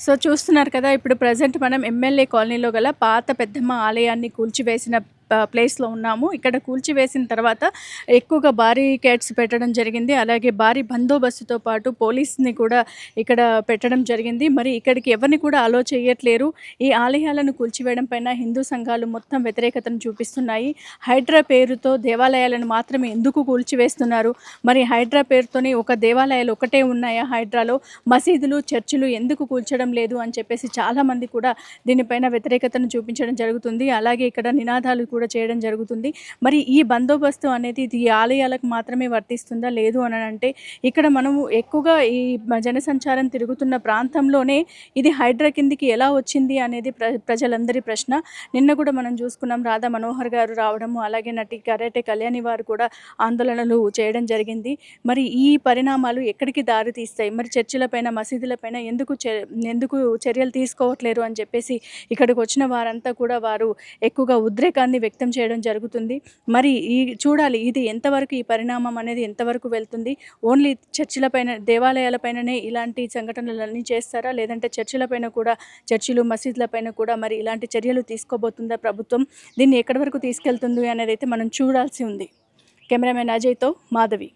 So చూస్తున్నారు కదా ఇప్పుడు ప్రజెంట్ మనం ఎమ్మెల్యే కాలనీలో గల పాత పెద్దమ్మ ఆలయాన్ని కూల్చివేసిన ప్లేస్లో ఉన్నాము. ఇక్కడ కూల్చివేసిన తర్వాత ఎక్కువగా బారికేడ్స్ పెట్టడం జరిగింది. అలాగే భారీ బందోబస్తుతో పాటు పోలీస్ని కూడా ఇక్కడ పెట్టడం జరిగింది. మరి ఇక్కడికి ఎవరిని కూడా అలో చేయట్లేరు. ఈ ఆలయాలను కూల్చివేయడం పైన హిందూ సంఘాలు మొత్తం వ్యతిరేకతను చూపిస్తున్నాయి. హైడ్రా పేరుతో దేవాలయాలను మాత్రమే ఎందుకు కూల్చివేస్తున్నారు? మరి హైడ్రా పేరుతోనే ఒక దేవాలయాలు ఒకటే ఉన్నాయా హైడ్రాలో? మసీదులు చర్చిలు ఎందుకు కూల్చడం లేదు అని చెప్పేసి చాలామంది కూడా దీనిపైన వ్యతిరేకతను చూపించడం జరుగుతుంది. అలాగే ఇక్కడ నినాదాలు కూడా చేయడం జరుగుతుంది. మరి ఈ బందోబస్తు అనేది ఇది ఆలయాలకు మాత్రమే వర్తిస్తుందా? లేదు అని అంటే ఇక్కడ మనము ఎక్కువగా ఈ జనసంచారం తిరుగుతున్న ప్రాంతంలోనే ఇది హైడ్రా కిందికి ఎలా వచ్చింది అనేది ప్ర ప్రజలందరి ప్రశ్న. నిన్న కూడా మనం చూసుకున్నాం రాధా మనోహర్ గారు రావడము అలాగే నటి కరేటే కళ్యాణి వారు కూడా ఆందోళనలు చేయడం జరిగింది. మరి ఈ పరిణామాలు ఎక్కడికి దారి తీస్తాయి? మరి చర్చిలపైన మసీదులపైన ఎందుకు ఎందుకు చర్యలు తీసుకోవట్లేరు అని చెప్పేసి ఇక్కడికి వచ్చిన వారంతా కూడా వారు ఎక్కువగా ఉద్రేకాన్ని వ్యక్తం చేయడం జరుగుతుంది. మరి ఈ చూడాలి ఇది ఎంతవరకు ఈ పరిణామం అనేది ఎంతవరకు వెళ్తుంది. ఓన్లీ చర్చిలపైన దేవాలయాలపైననే ఇలాంటి సంఘటనలన్నీ చేస్తారా? లేదంటే చర్చిలపైన కూడా చర్చిలు మసీదులపైన కూడా మరి ఇలాంటి చర్యలు తీసుకోబోతుందా ప్రభుత్వం? దీన్ని ఎక్కడి వరకు తీసుకెళ్తుంది అనేది అయితే మనం చూడాల్సి ఉంది. కెమెరామెన్ అజయ్తో మాధవి.